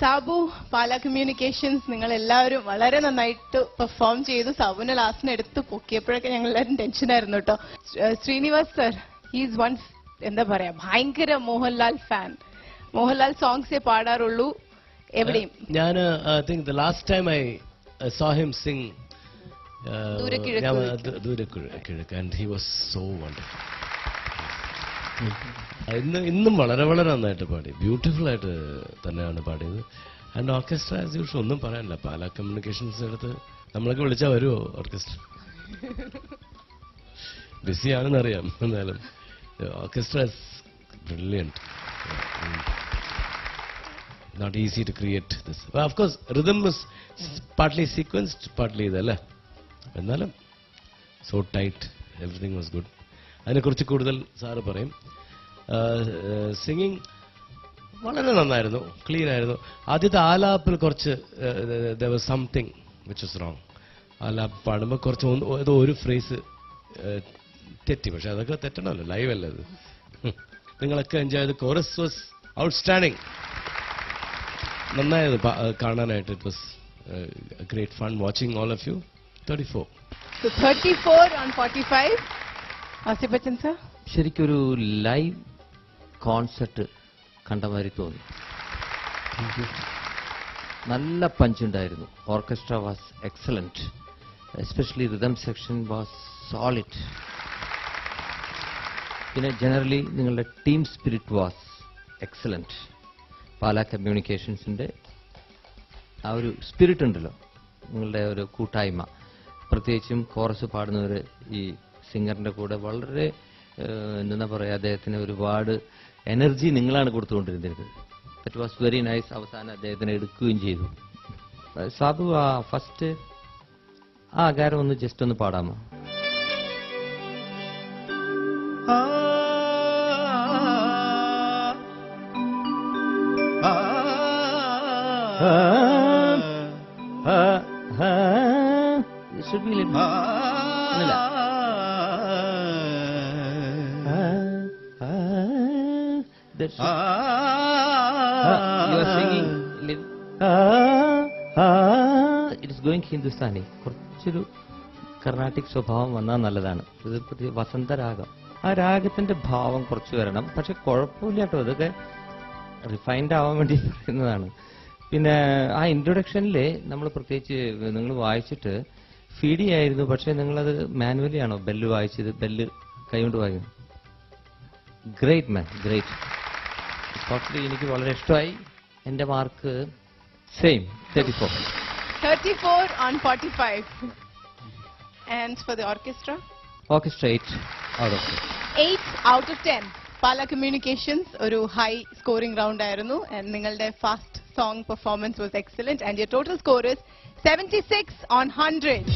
സാബു പാല communications നിങ്ങൾ എല്ലാവരും വളരെ നന്നായിട്ട് പെർഫോം ചെയ്തു. സാബുവിനെ ലാസ്റ്റിന് എടുത്ത് പൊക്കിയപ്പോഴൊക്കെ ഞങ്ങൾ എല്ലാവരും ടെൻഷനായിരുന്നു കേട്ടോ. ശ്ര- ശ്രീനിവാസ് സർ ഹീസ് വൺ എന്താ പറയാ ഭയങ്കര മോഹൻലാൽ ഫാൻ മോഹൻലാൽ സോങ്സേ പാടാറുള്ളൂ എവിടെയും. ഞാൻ think the last time I saw sing ദൂരക്കിഴക്ക് ദൂരക്കിഴക്ക് and he was so wonderful ഇന്ന് ഇന്നും വളരെ വളരെ നന്നായിട്ട് പാടി. ബ്യൂട്ടിഫുൾ ആയിട്ട് തന്നെയാണ് പാടിയത്. ആൻഡ് ഓർക്കസ്ട്ര ആസ് യൂഷ്വൽ ഒന്നും പറയാനില്ല. പാല കമ്മ്യൂണിക്കേഷൻസ് എടുത്ത് നമ്മളൊക്കെ വിളിച്ചാൽ വരുമോ ഓർക്കസ്ട്ര ബിസി ആണെന്ന് അറിയാം എന്നാലും orchestra brilliant not easy to create this. But of course, rhythm is partly sequenced, so tight everything was good അതിനെക്കുറിച്ച് കൂടുതൽ സാറ് പറയും. സിംഗിങ് വളരെ നന്നായിരുന്നു ക്ലീൻ ആയിരുന്നു. ആദ്യത്തെ ആലാപ്പിൽ കുറച്ച് something which is wrong alap പാടുമ്പോൾ കുറച്ച് ഏതോ ഒരു ഫ്രേസ് തെറ്റി പക്ഷെ അതൊക്കെ തെറ്റണമല്ലോ ലൈവ് അല്ലേ. നിങ്ങളൊക്കെ എൻജോയ് ചെയ്ത് കോറസ് വാസ് ഔട്ട്സ്റ്റാൻഡിങ് നന്നായത് കാണാനായിട്ട് it was great fun watching all of you thirty four thirty four on forty five Asif Bachchan sir? ശരിക്കൊരു ലൈവ് കോൺസെർട്ട് കണ്ട മാതിരി തോന്നി നല്ല പഞ്ചുണ്ടായിരുന്നു orchestra was excellent especially rhythm section was solid പിന്നെ generally നിങ്ങളുടെ team spirit was excellent Pala കമ്മ്യൂണിക്കേഷൻസിന്റെ ആ ഒരു spirit ഉണ്ടല്ലോ. നിങ്ങളുടെ ഒരു കൂട്ടായ്മ. പ്രത്യേകിച്ചും കോറസ് പാടുന്നവർ ഈ സിംഗറിന്റെ കൂടെ വളരെ എന്താ പറയുക അദ്ദേഹത്തിന് ഒരുപാട് എനർജി നിങ്ങളാണ് കൊടുത്തുകൊണ്ടിരുന്നത് ദറ്റ് വാസ് വെരി നൈസ് അവസാനം അദ്ദേഹത്തിനെ എടുക്കുകയും ചെയ്തു സാധു ആ ഫസ്റ്റ് ആ ആകാരം ഒന്ന് ജസ്റ്റ് ഒന്ന് പാടാമോ It should be little- അങ്ങനല്ല. That should- you are singing. Little- It is going Hindustani കുറച്ചൊരു കർണാട്ടിക് സ്വഭാവം വന്നാൽ നല്ലതാണ്. ഇത് പുതിയ വസന്തരാഗം ആ രാഗത്തിന്റെ ഭാവം കുറച്ച് വരണം. പക്ഷെ കുഴപ്പമില്ല കേട്ടോ. അതൊക്കെ റിഫൈൻഡ് ആവാൻ വേണ്ടി പറയുന്നതാണ്. പിന്നെ ആ ഇൻട്രൊഡക്ഷനിൽ നമ്മൾ പ്രത്യേകിച്ച് നിങ്ങൾ വായിച്ചിട്ട് ഫീഡി ആയിരുന്നു. പക്ഷെ നിങ്ങളത് മാനുവലി ആണോ? ബെല്ല് വായിച്ചത്? ബെല്ല് കൈകൊണ്ട് വായിക്കുന്നു ഗ്രേറ്റ് മാൻ ഗ്രേറ്റ് ടോട്ടലി എനിക്ക് വളരെ ഇഷ്ടമായി എന്റെ mark same thirty four thirty four on forty five and for the orchestra orchestra eight out of eight out of ten Pala communications ഒരു ഹൈ സ്കോറിംഗ് റൗണ്ട് ആയിരുന്നു. നിങ്ങളുടെ fast song performance was excellent and your total score is seventy six on hundred